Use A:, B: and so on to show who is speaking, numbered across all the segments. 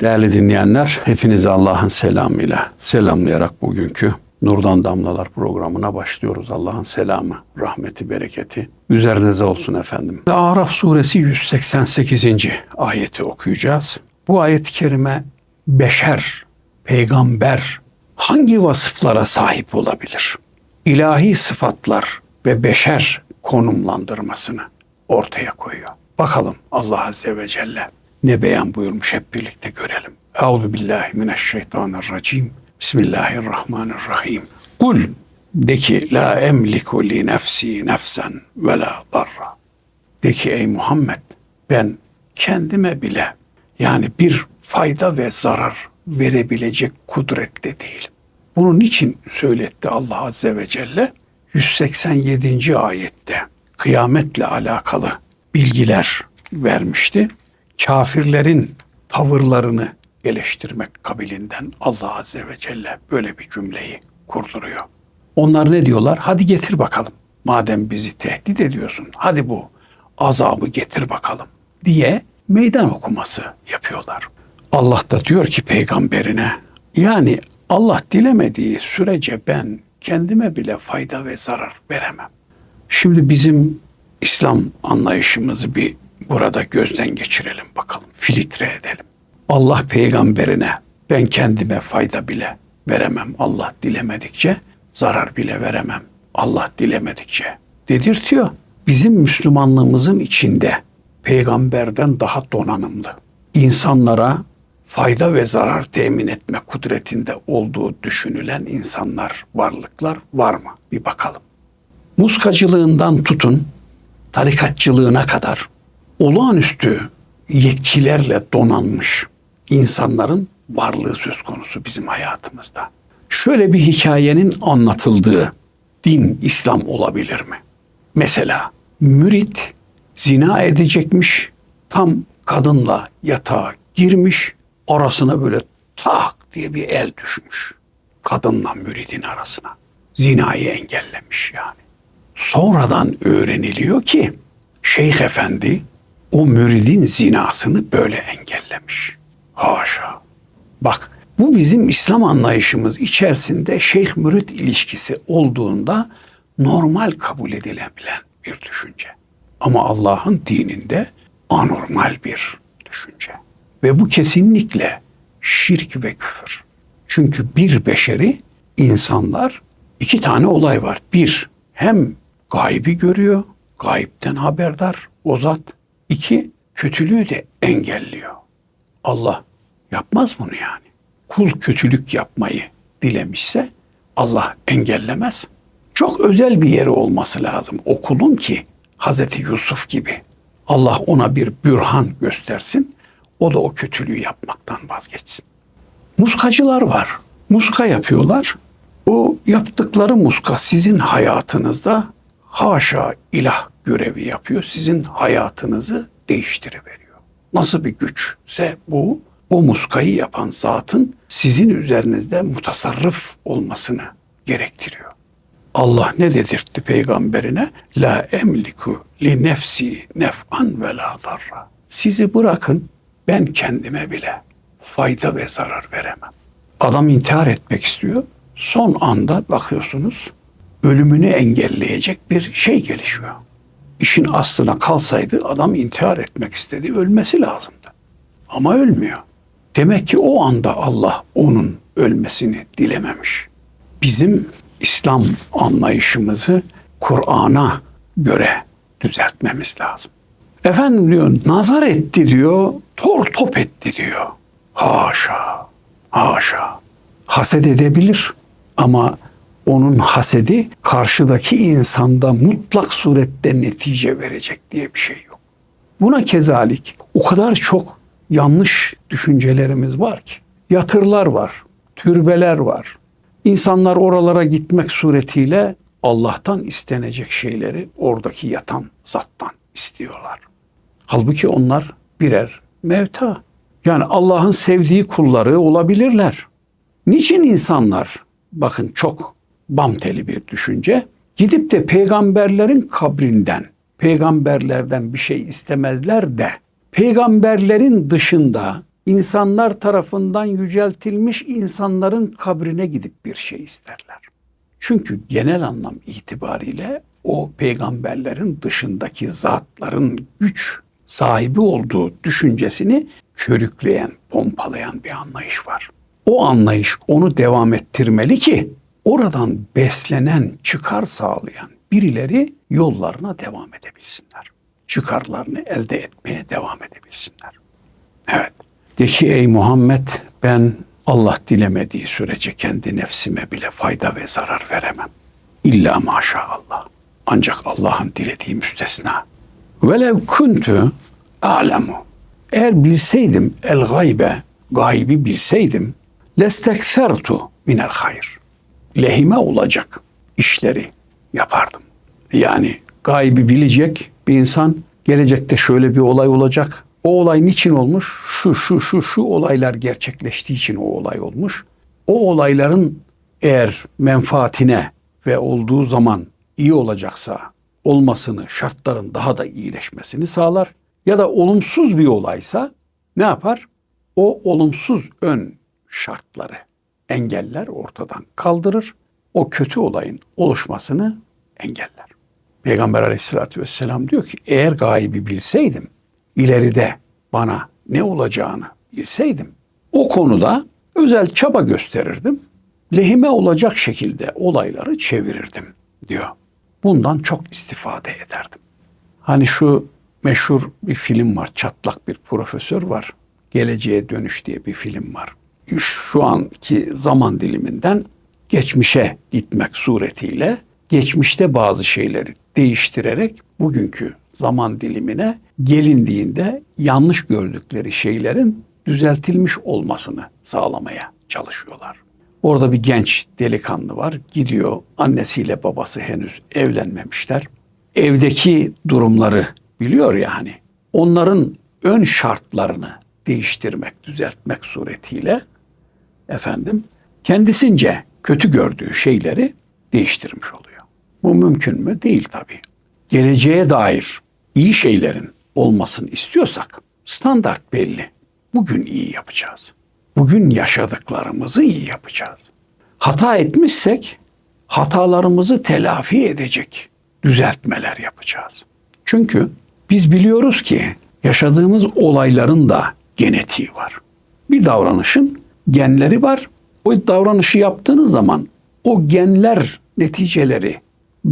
A: Değerli dinleyenler, hepinizi Allah'ın selamıyla selamlayarak bugünkü Nurdan Damlalar programına başlıyoruz. Allah'ın selamı, rahmeti, bereketi üzerinize olsun efendim. Araf suresi 188. ayeti okuyacağız. Bu ayet-i kerime beşer, peygamber hangi vasıflara sahip olabilir? İlahi sıfatlar ve beşer konumlandırmasını ortaya koyuyor. Bakalım Allah Azze ve Celle ne beyan buyurmuş hep birlikte görelim. Euzu billahi mineşşeytanirracim. Bismillahirrahmanirrahim. Kul de ki la emliku li nefsi nefsen ve la darra. De ki ey Muhammed ben kendime bile yani bir fayda ve zarar verebilecek kudrette değilim. Bunu niçin söyletti Allah Azze ve Celle? 187. ayette kıyametle alakalı bilgiler vermişti. Kafirlerin tavırlarını eleştirmek kabilinden Allah Azze ve Celle böyle bir cümleyi kurduruyor. Onlar ne diyorlar? Hadi getir bakalım. Madem bizi tehdit ediyorsun, hadi bu azabı getir bakalım diye meydan okuması yapıyorlar. Allah da diyor ki peygamberine, yani Allah dilemediği sürece ben kendime bile fayda ve zarar veremem. Şimdi bizim İslam anlayışımızı bir burada gözden geçirelim bakalım, filtre edelim. Allah peygamberine ben kendime fayda bile veremem Allah dilemedikçe, zarar bile veremem Allah dilemedikçe dedirtiyor. Bizim Müslümanlığımızın içinde peygamberden daha donanımlı, insanlara fayda ve zarar temin etme kudretinde olduğu düşünülen insanlar, varlıklar var mı? Bir bakalım. Muskacılığından tutun, tarikatçılığına kadar olağanüstü yetkilerle donanmış insanların varlığı söz konusu bizim hayatımızda. Şöyle bir hikayenin anlatıldığı din İslam olabilir mi? Mesela mürit zina edecekmiş, tam kadınla yatağa girmiş, arasına böyle tak diye bir el düşmüş. Kadınla müridin arasına. Zinayı engellemiş yani. Sonradan öğreniliyor ki Şeyh Efendi o müridin zinasını böyle engellemiş. Haşa. Bak bu bizim İslam anlayışımız içerisinde şeyh mürit ilişkisi olduğunda normal kabul edilebilen bir düşünce. Ama Allah'ın dininde anormal bir düşünce. Ve bu kesinlikle şirk ve küfür. Çünkü bir beşeri insanlar iki tane olay var. Bir, hem gaybi görüyor, gayipten haberdar o zat. İki, kötülüğü de engelliyor. Allah yapmaz bunu yani. Kul kötülük yapmayı dilemişse Allah engellemez. Çok özel bir yeri olması lazım o kulun ki Hazreti Yusuf gibi Allah ona bir bürhan göstersin. O da o kötülüğü yapmaktan vazgeçsin. Muskacılar var. Muska yapıyorlar. O yaptıkları muska sizin hayatınızda haşa ilah görevi yapıyor. Sizin hayatınızı değiştiriveriyor. Nasıl bir güçse bu, o muskayı yapan zatın sizin üzerinizde mutasarrıf olmasını gerektiriyor. Allah ne dedirtti peygamberine? La emliku li nefsi nef'an ve la darra. Sizi bırakın ben kendime bile fayda ve zarar veremem. Adam intihar etmek istiyor. Son anda bakıyorsunuz ölümünü engelleyecek bir şey gelişiyor. İşin aslına kalsaydı adam intihar etmek istedi, ölmesi lazımdı. Ama ölmüyor. Demek ki o anda Allah onun ölmesini dilememiş. Bizim İslam anlayışımızı Kur'an'a göre düzeltmemiz lazım. Efendim diyor nazar etti diyor, tor top etti diyor. Haşa, haşa. Haset edebilir ama onun hasedi karşıdaki insanda mutlak surette netice verecek diye bir şey yok. Buna kezalik o kadar çok yanlış düşüncelerimiz var ki. Yatırlar var, türbeler var. İnsanlar oralara gitmek suretiyle Allah'tan istenecek şeyleri oradaki yatan zattan istiyorlar. Halbuki onlar birer mevta. Yani Allah'ın sevdiği kulları olabilirler. Niçin insanlar bakın çok bam teli bir düşünce gidip de peygamberlerin kabrinden peygamberlerden bir şey istemezler de peygamberlerin dışında insanlar tarafından yüceltilmiş insanların kabrine gidip bir şey isterler. Çünkü genel anlam itibariyle o peygamberlerin dışındaki zatların güç sahibi olduğu düşüncesini körükleyen, pompalayan bir anlayış var. O anlayış onu devam ettirmeli ki oradan beslenen, çıkar sağlayan birileri yollarına devam edebilsinler. Çıkarlarını elde etmeye devam edebilsinler. Evet. De ki ey Muhammed ben Allah dilemediği sürece kendi nefsime bile fayda ve zarar veremem. İlla maşallah. Ancak Allah'ın dilediği müstesna. Velev kuntu alemu. Eğer bilseydim el gaybe, gaybi bilseydim, lestekfertu minel hayr. Lehime olacak işleri yapardım. Yani gaybi bilecek bir insan gelecekte şöyle bir olay olacak. O olay niçin olmuş? Şu şu şu şu olaylar gerçekleştiği için o olay olmuş. O olayların eğer menfaatine ve olduğu zaman iyi olacaksa olmasını, şartların daha da iyileşmesini sağlar. Ya da olumsuz bir olaysa ne yapar? O olumsuz ön şartları engeller ortadan kaldırır. O kötü olayın oluşmasını engeller. Peygamber aleyhissalatü vesselam diyor ki eğer gaybi bilseydim ileride bana ne olacağını bilseydim o konuda özel çaba gösterirdim. Lehime olacak şekilde olayları çevirirdim diyor. Bundan çok istifade ederdim. Hani şu meşhur bir film var. Çatlak bir profesör var. Geleceğe Dönüş diye bir film var. Şu anki zaman diliminden geçmişe gitmek suretiyle geçmişte bazı şeyleri değiştirerek bugünkü zaman dilimine gelindiğinde yanlış gördükleri şeylerin düzeltilmiş olmasını sağlamaya çalışıyorlar. Orada bir genç delikanlı var. Gidiyor annesiyle babası henüz evlenmemişler. Evdeki durumları biliyor ya hani. Onların ön şartlarını değiştirmek, düzeltmek suretiyle efendim kendisince kötü gördüğü şeyleri değiştirmiş oluyor. Bu mümkün mü? Değil tabii. Geleceğe dair iyi şeylerin olmasını istiyorsak standart belli. Bugün iyi yapacağız. Bugün yaşadıklarımızı iyi yapacağız. Hata etmişsek hatalarımızı telafi edecek düzeltmeler yapacağız. Çünkü biz biliyoruz ki yaşadığımız olayların da genetiği var. Bir davranışın genleri var. O davranışı yaptığınız zaman o genler neticeleri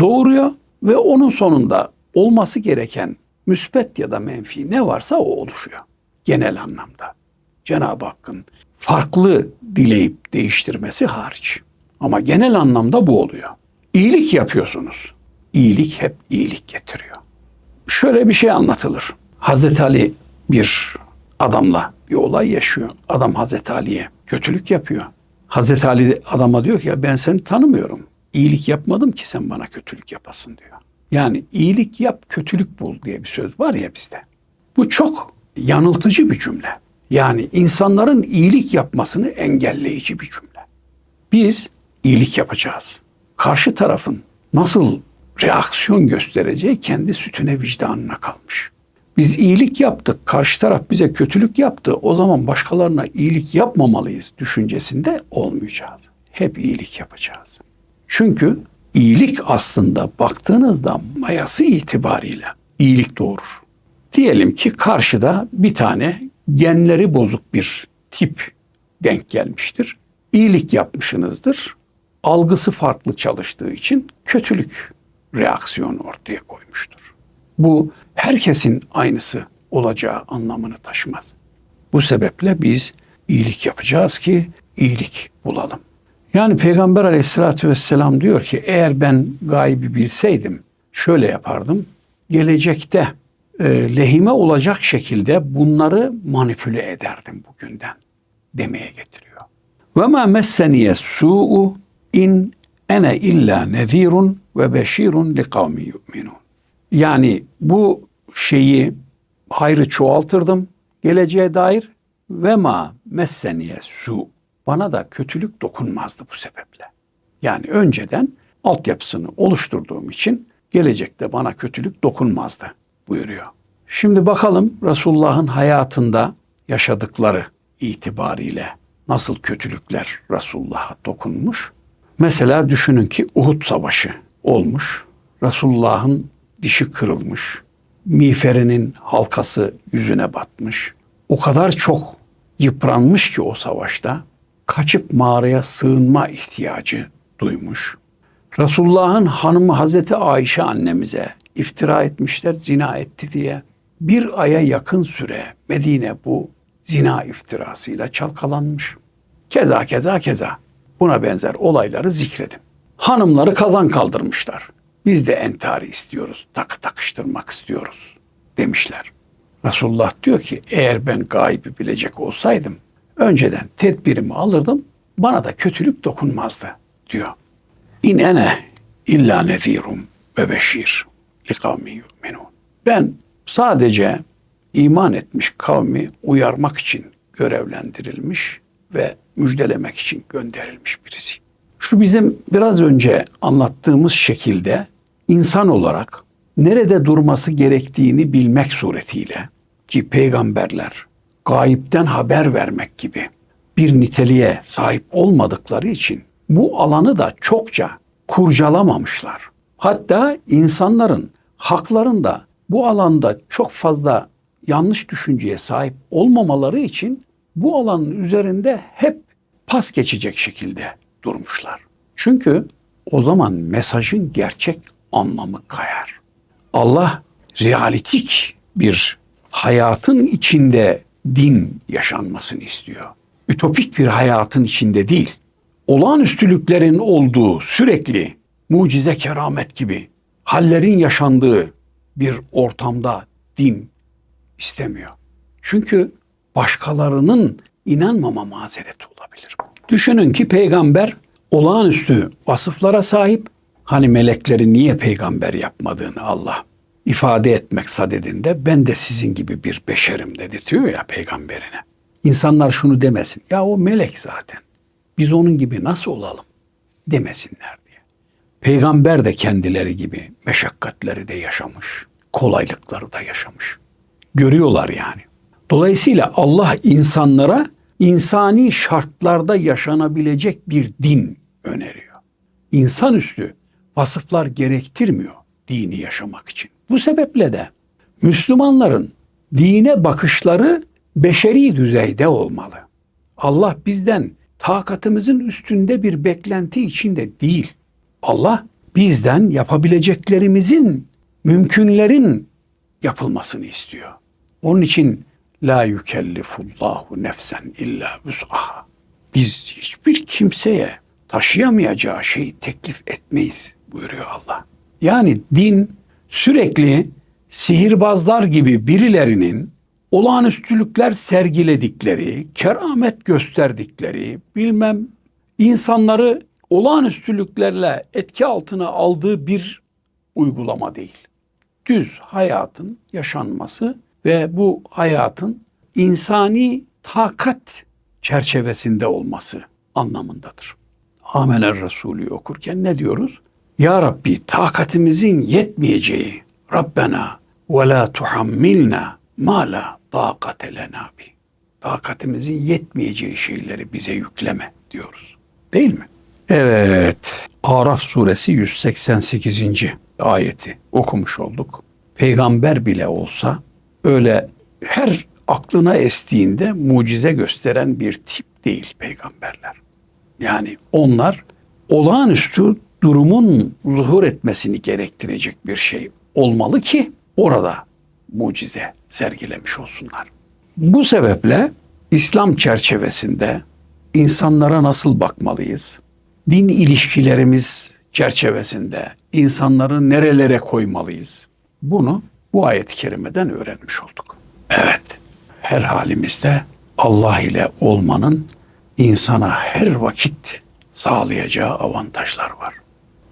A: doğuruyor ve onun sonunda olması gereken müspet ya da menfi ne varsa o oluşuyor genel anlamda. Cenab-ı Hakk'ın farklı dileyip değiştirmesi hariç. Ama genel anlamda bu oluyor. İyilik yapıyorsunuz. İyilik hep iyilik getiriyor. Şöyle bir şey anlatılır. Hazreti Ali bir adamla bir olay yaşıyor. Adam Hazreti Ali'ye kötülük yapıyor. Hazreti Ali adama diyor ki ya ben seni tanımıyorum. İyilik yapmadım ki sen bana kötülük yapasın diyor. Yani iyilik yap, kötülük bul diye bir söz var ya bizde. Bu çok yanıltıcı bir cümle. Yani insanların iyilik yapmasını engelleyici bir cümle. Biz iyilik yapacağız. Karşı tarafın nasıl reaksiyon göstereceği kendi sütüne vicdanına kalmış. Biz iyilik yaptık, karşı taraf bize kötülük yaptı. O zaman başkalarına iyilik yapmamalıyız düşüncesinde olmayacağız. Hep iyilik yapacağız. Çünkü iyilik aslında baktığınızda mayası itibariyle iyilik doğurur. Diyelim ki karşıda bir tane genleri bozuk bir tip denk gelmiştir. İyilik yapmışsınızdır. Algısı farklı çalıştığı için kötülük reaksiyonu ortaya koymuştur. Bu herkesin aynısı olacağı anlamını taşımaz. Bu sebeple biz iyilik yapacağız ki iyilik bulalım. Yani Peygamber aleyhissalatü vesselam diyor ki eğer ben gaybi bilseydim şöyle yapardım. Gelecekte e, lehime olacak şekilde bunları manipüle ederdim bugünden demeye getiriyor. Ve ma messeniye su'u in ene illa nezirun ve beşirun li kavmi yu'minun. Yani bu şeyi hayrı çoğaltırdım geleceğe dair ve ma messeniye su bana da kötülük dokunmazdı bu sebeple. Yani önceden altyapısını oluşturduğum için gelecekte bana kötülük dokunmazdı buyuruyor. Şimdi bakalım Resulullah'ın hayatında yaşadıkları itibariyle nasıl kötülükler Resulullah'a dokunmuş? Mesela düşünün ki Uhud Savaşı olmuş. Resulullah'ın dişi kırılmış. Miğferinin halkası yüzüne batmış. O kadar çok yıpranmış ki o savaşta kaçıp mağaraya sığınma ihtiyacı duymuş. Resulullah'ın hanımı Hazreti Ayşe annemize iftira etmişler zina etti diye. Bir aya yakın süre Medine bu zina iftirasıyla çalkalanmış. Keza keza keza buna benzer olayları zikredin. Hanımları kazan kaldırmışlar. Biz de entari istiyoruz, takı takıştırmak istiyoruz demişler. Resulullah diyor ki eğer ben gaybi bilecek olsaydım önceden tedbirimi alırdım bana da kötülük dokunmazdı diyor. İn ene illa nezirum ve beşir li kavmi yu'minun. Ben sadece iman etmiş kavmi uyarmak için görevlendirilmiş ve müjdelemek için gönderilmiş birisi. Şu bizim biraz önce anlattığımız şekilde insan olarak nerede durması gerektiğini bilmek suretiyle ki peygamberler gayipten haber vermek gibi bir niteliğe sahip olmadıkları için bu alanı da çokça kurcalamamışlar. Hatta insanların haklarında bu alanda çok fazla yanlış düşünceye sahip olmamaları için bu alanın üzerinde hep pas geçecek şekilde durmuşlar. Çünkü o zaman mesajın gerçek anlamı kayar. Allah realitik bir hayatın içinde din yaşanmasını istiyor. Ütopik bir hayatın içinde değil. Olağanüstülüklerin olduğu sürekli mucize keramet gibi hallerin yaşandığı bir ortamda din istemiyor. Çünkü başkalarının inanmama mazereti olabilir. Düşünün ki peygamber olağanüstü vasıflara sahip. Hani melekleri niye peygamber yapmadığını Allah ifade etmek sadedinde ben de sizin gibi bir beşerim dedi diyor ya peygamberine. İnsanlar şunu demesin. Ya o melek zaten. Biz onun gibi nasıl olalım demesinler diye. Peygamber de kendileri gibi meşakkatleri de yaşamış. Kolaylıkları da yaşamış. Görüyorlar yani. Dolayısıyla Allah insanlara insani şartlarda yaşanabilecek bir din öneriyor. İnsanüstü vasıflar gerektirmiyor dini yaşamak için. Bu sebeple de Müslümanların dine bakışları beşeri düzeyde olmalı. Allah bizden takatımızın üstünde bir beklenti içinde değil. Allah bizden yapabileceklerimizin, mümkünlerin yapılmasını istiyor. Onun için la yükellifullahu nefsen illa vus'aha. Biz hiçbir kimseye taşıyamayacağı şeyi teklif etmeyiz buyuruyor Allah. Yani din sürekli sihirbazlar gibi birilerinin olağanüstülükler sergiledikleri, keramet gösterdikleri, bilmem insanları olağanüstülüklerle etki altına aldığı bir uygulama değil. Düz hayatın yaşanması ve bu hayatın insani takat çerçevesinde olması anlamındadır. Amener Resulü okurken ne diyoruz? Ya Rabbi takatimizin yetmeyeceği Rabbena ve la tuhammilna ma la takate lena bi. Takatimizin yetmeyeceği şeyleri bize yükleme diyoruz. Değil mi? Evet. Araf suresi 188. ayeti okumuş olduk. Peygamber bile olsa öyle her aklına estiğinde mucize gösteren bir tip değil peygamberler. Yani onlar olağanüstü durumun zuhur etmesini gerektirecek bir şey olmalı ki orada mucize sergilemiş olsunlar. Bu sebeple İslam çerçevesinde insanlara nasıl bakmalıyız? Din ilişkilerimiz çerçevesinde insanları nerelere koymalıyız? Bunu bu ayet-i kerimeden öğrenmiş olduk. Evet, her halimizde Allah ile olmanın insana her vakit sağlayacağı avantajlar var.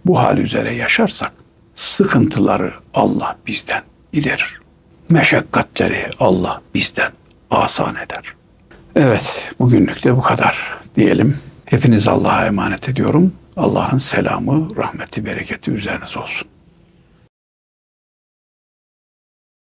A: Bu hal üzere yaşarsak sıkıntıları Allah bizden giderir. Meşakkatleri Allah bizden asan eder. Evet, bugünlük de bu kadar diyelim. Hepiniz Allah'a emanet ediyorum. Allah'ın selamı, rahmeti, bereketi üzerinize olsun.